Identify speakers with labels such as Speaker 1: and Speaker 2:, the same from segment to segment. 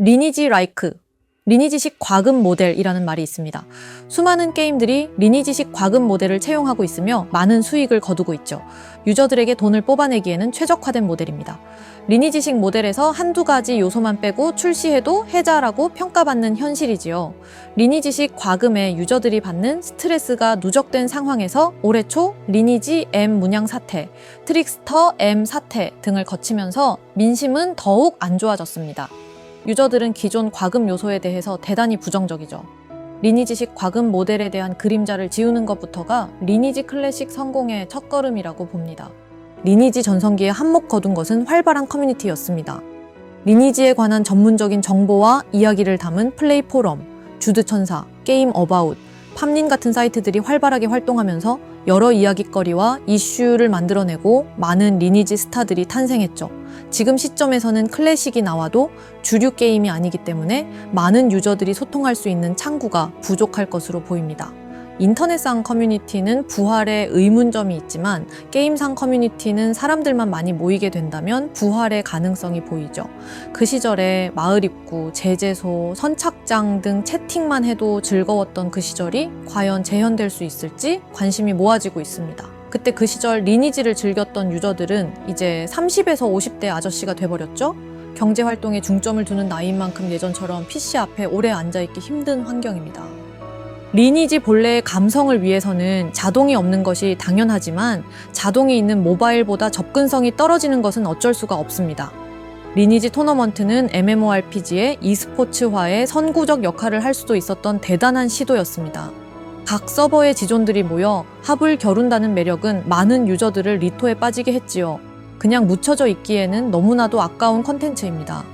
Speaker 1: 리니지 라이크, 리니지식 과금 모델이라는 말이 있습니다. 수많은 게임들이 리니지식 과금 모델을 채용하고 있으며 많은 수익을 거두고 있죠. 유저들에게 돈을 뽑아내기에는 최적화된 모델입니다. 리니지식 모델에서 한두 가지 요소만 빼고 출시해도 해자라고 평가받는 현실이지요. 리니지식 과금에 유저들이 받는 스트레스가 누적된 상황에서 올해 초 리니지 M 문양 사태, 트릭스터 M 사태 등을 거치면서 민심은 더욱 안 좋아졌습니다. 유저들은 기존 과금 요소에 대해서 대단히 부정적이죠. 리니지식 과금 모델에 대한 그림자를 지우는 것부터가 리니지 클래식 성공의 첫걸음이라고 봅니다. 리니지 전성기에 한몫 거둔 것은 활발한 커뮤니티였습니다. 리니지에 관한 전문적인 정보와 이야기를 담은 플레이 포럼, 주드 천사, 게임 어바웃, 팜린 같은 사이트들이 활발하게 활동하면서 여러 이야기거리와 이슈를 만들어내고 많은 리니지 스타들이 탄생했죠. 지금 시점에서는 클래식이 나와도 주류 게임이 아니기 때문에 많은 유저들이 소통할 수 있는 창구가 부족할 것으로 보입니다. 인터넷상 커뮤니티는 부활의 의문점이 있지만 게임상 커뮤니티는 사람들만 많이 모이게 된다면 부활의 가능성이 보이죠. 그 시절에 마을 입구, 제재소, 선착장 등 채팅만 해도 즐거웠던 그 시절이 과연 재현될 수 있을지 관심이 모아지고 있습니다. 그때 그 시절 리니지를 즐겼던 유저들은 이제 30에서 50대 아저씨가 돼버렸죠? 경제 활동에 중점을 두는 나이인 만큼 예전처럼 PC 앞에 오래 앉아있기 힘든 환경입니다. 리니지 본래의 감성을 위해서는 자동이 없는 것이 당연하지만 자동이 있는 모바일보다 접근성이 떨어지는 것은 어쩔 수가 없습니다. 리니지 토너먼트는 MMORPG의 e스포츠화의 선구적 역할을 할 수도 있었던 대단한 시도였습니다. 각 서버의 지존들이 모여 합을 겨룬다는 매력은 많은 유저들을 리토에 빠지게 했지요. 그냥 묻혀져 있기에는 너무나도 아까운 컨텐츠입니다.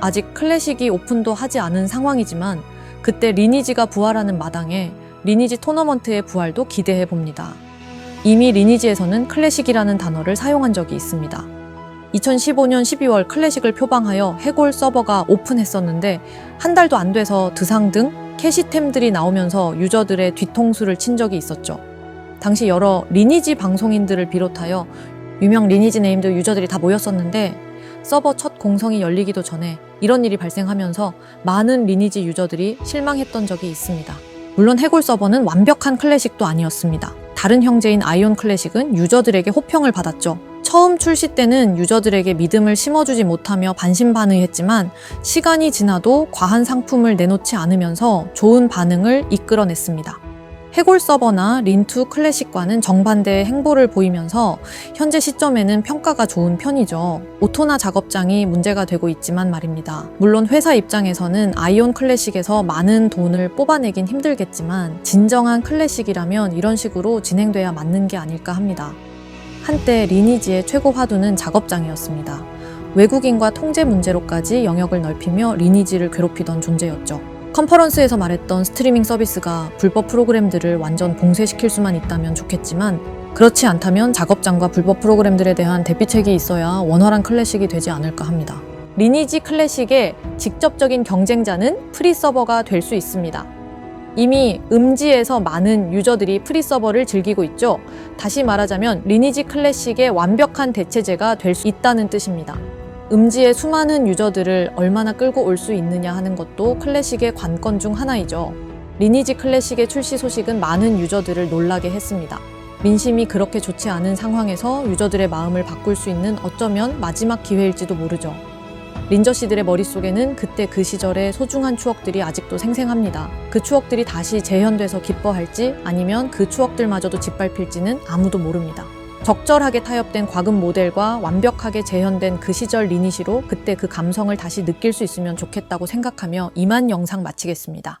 Speaker 1: 아직 클래식이 오픈도 하지 않은 상황이지만 그때 리니지가 부활하는 마당에 리니지 토너먼트의 부활도 기대해 봅니다. 이미 리니지에서는 클래식이라는 단어를 사용한 적이 있습니다. 2015년 12월 클래식을 표방하여 해골 서버가 오픈했었는데 한 달도 안 돼서 드상 등 캐시템들이 나오면서 유저들의 뒤통수를 친 적이 있었죠. 당시 여러 리니지 방송인들을 비롯하여 유명 리니지 네임들 유저들이 다 모였었는데 서버 첫 공성이 열리기도 전에 이런 일이 발생하면서 많은 리니지 유저들이 실망했던 적이 있습니다. 물론 해골 서버는 완벽한 클래식도 아니었습니다. 다른 형제인 아이온 클래식은 유저들에게 호평을 받았죠. 처음 출시 때는 유저들에게 믿음을 심어주지 못하며 반신반의했지만 시간이 지나도 과한 상품을 내놓지 않으면서 좋은 반응을 이끌어냈습니다. 해골 서버나 린2 클래식과는 정반대의 행보를 보이면서 현재 시점에는 평가가 좋은 편이죠. 오토나 작업장이 문제가 되고 있지만 말입니다. 물론 회사 입장에서는 아이온 클래식에서 많은 돈을 뽑아내긴 힘들겠지만 진정한 클래식이라면 이런 식으로 진행돼야 맞는 게 아닐까 합니다. 한때 리니지의 최고 화두는 작업장이었습니다. 외국인과 통제 문제로까지 영역을 넓히며 리니지를 괴롭히던 존재였죠. 컨퍼런스에서 말했던 스트리밍 서비스가 불법 프로그램들을 완전 봉쇄시킬 수만 있다면 좋겠지만 그렇지 않다면 작업장과 불법 프로그램들에 대한 대비책이 있어야 원활한 클래식이 되지 않을까 합니다. 리니지 클래식의 직접적인 경쟁자는 프리 서버가 될 수 있습니다. 이미 음지에서 많은 유저들이 프리 서버를 즐기고 있죠. 다시 말하자면 리니지 클래식의 완벽한 대체제가 될 수 있다는 뜻입니다. 음지의 수많은 유저들을 얼마나 끌고 올 수 있느냐 하는 것도 클래식의 관건 중 하나이죠. 리니지 클래식의 출시 소식은 많은 유저들을 놀라게 했습니다. 민심이 그렇게 좋지 않은 상황에서 유저들의 마음을 바꿀 수 있는 어쩌면 마지막 기회일지도 모르죠. 린저 씨들의 머릿속에는 그때 그 시절의 소중한 추억들이 아직도 생생합니다. 그 추억들이 다시 재현돼서 기뻐할지 아니면 그 추억들마저도 짓밟힐지는 아무도 모릅니다. 적절하게 타협된 과금 모델과 완벽하게 재현된 그 시절 리니시로 그때 그 감성을 다시 느낄 수 있으면 좋겠다고 생각하며 이만 영상 마치겠습니다.